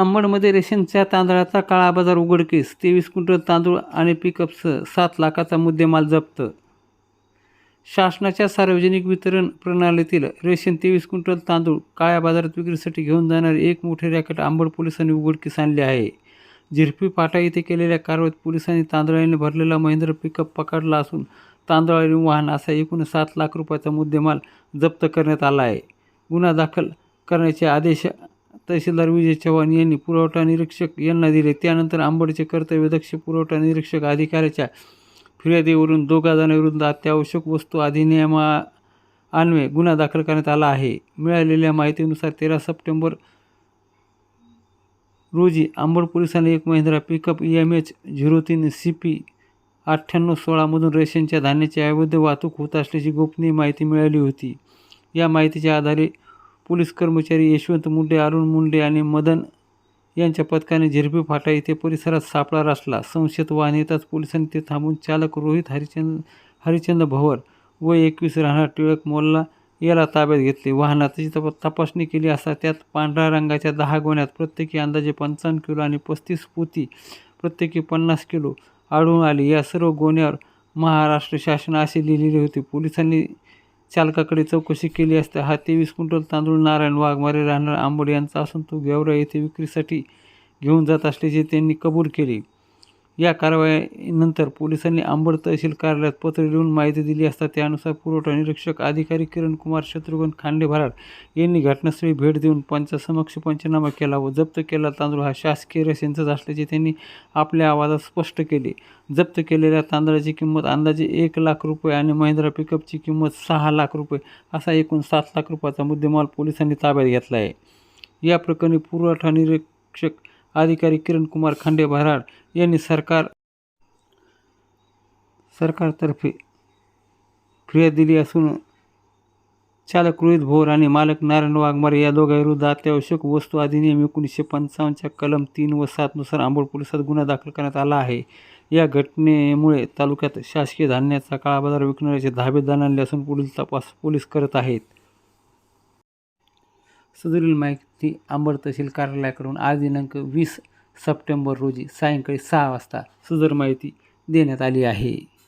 अंबडमध्ये रेशनच्या तांदळाचा काळा बाजार उघडकीस तेवीस क्विंटल तांदूळ आणि पिकअपसह सात लाखाचा मुद्देमाल जप्त. शासनाच्या सार्वजनिक वितरण प्रणालीतील रेशन तेवीस क्विंटल तांदूळ काळ्या बाजारात विक्रीसाठी घेऊन जाणारे एक मोठे रॅकेट आंबड पोलिसांनी उघडकीस आणले आहे. झिरपी पाटा येथे केलेल्या कारवाईत पोलिसांनी तांदळाने भरलेला महिंद्रा पिकअप पकडला असून तांदळाने वाहन असा एकूण सात लाख रुपयाचा मुद्देमाल जप्त करण्यात आला आहे. गुन्हा दाखल करण्याचे आदेश तहसीलदार विजय चव्हाण यांनी पुरवठा निरीक्षक यांना दिले. त्यानंतर आंबडचे कर्तव्यदक्ष पुरवठा निरीक्षक अधिकाऱ्याच्या फिर्यादीवरून दोघा जणांविरुद्ध अत्यावश्यक वस्तू अधिनियमा अन्वये गुन्हा दाखल करण्यात आला आहे. मिळालेल्या माहितीनुसार तेरा सप्टेंबर रोजी आंबड पोलिसांनी एक Mahindra pickup M H zero तीन सी पी अठ्ठ्याण्णव सोळामधून रेशनच्या धान्याची अवैध वाहतूक होत असल्याची गोपनीय माहिती मिळाली होती. या माहितीच्या आधारे पोलीस कर्मचारी यशवंत मुंडे अरुण मुंडे आणि मदन यांच्या पथकाने झिरपी फाटा येथे परिसरात सापळा रचला. संशयित वाहन येताच पोलिसांनी ते थांबून चालक रोहित हरिचंद हरिचंद भवर व एकवीस राहणार टिळक मोल्ला याला ताब्यात घेतले. वाहनाची तप तपासणी केली असता त्यात पांढऱ्या रंगाच्या दहा गोण्यात प्रत्येकी अंदाजे पंचावन्न किलो आणि पस्तीस पोती प्रत्येकी पन्नास किलो आढळून आली. या सर्व गोण्यावर महाराष्ट्र शासन असे लिहिलेले होते. पोलिसांनी चालकाकडे चौकशी केली असता हा तेवीस क्विंटल तांदूळ नारायण वाघमारे राहणार आंबोड यांचा असून तो गेवरा येथे विक्रीसाठी घेऊन जात असल्याचे त्यांनी कबूल केले. या कारवाईनंतर पोलिसांनी आंबड तहसील कार्यालयात पत्र लिहून माहिती दिली असता त्यानुसार पुरवठा निरीक्षक अधिकारी किरण कुमार शत्रुघ्न खांडे भराड यांनी घटनास्थळी भेट देऊन पंचासमक्ष पंचनामा केला व जप्त केलेला तांदूळ हा शासकीय रेशनचाच असल्याचे त्यांनी आपल्या आवाजात स्पष्ट केले. जप्त केलेल्या तांदळाची किंमत अंदाजे एक लाख रुपये आणि महिंद्रा पिकअपची किंमत सहा लाख रुपये असा एकूण सात लाख रुपयाचा मुद्देमाल पोलिसांनी ताब्यात घेतला आहे. या प्रकरणी पुरवठा निरीक्षक अधिकारी किरण कुमार खांडे भराड यांनी सरकार सरकारतर्फे फिर्याद दिली असून चालक रोहित भोर आणि मालक नारायण वाघमारे या दोघांविरुद्ध अत्यावश्यक वस्तू अधिनियम एकोणीसशे पंचावन्नच्या कलम तीन व सातनुसार आंबोड पोलिसात गुन्हा दाखल करण्यात आला आहे. या घटनेमुळे तालुक्यात शासकीय धान्याचा काळाबाजार विकणाऱ्याचे धाबे जाणले असून पुढील तपास पोलीस करत आहेत. सदरील माहिती अंबर तहसील कार्यालयाकडून आज दिनांक वीस सप्टेंबर रोजी सायंकाळी सहा वाजता सदर माहिती देण्यात आली आहे.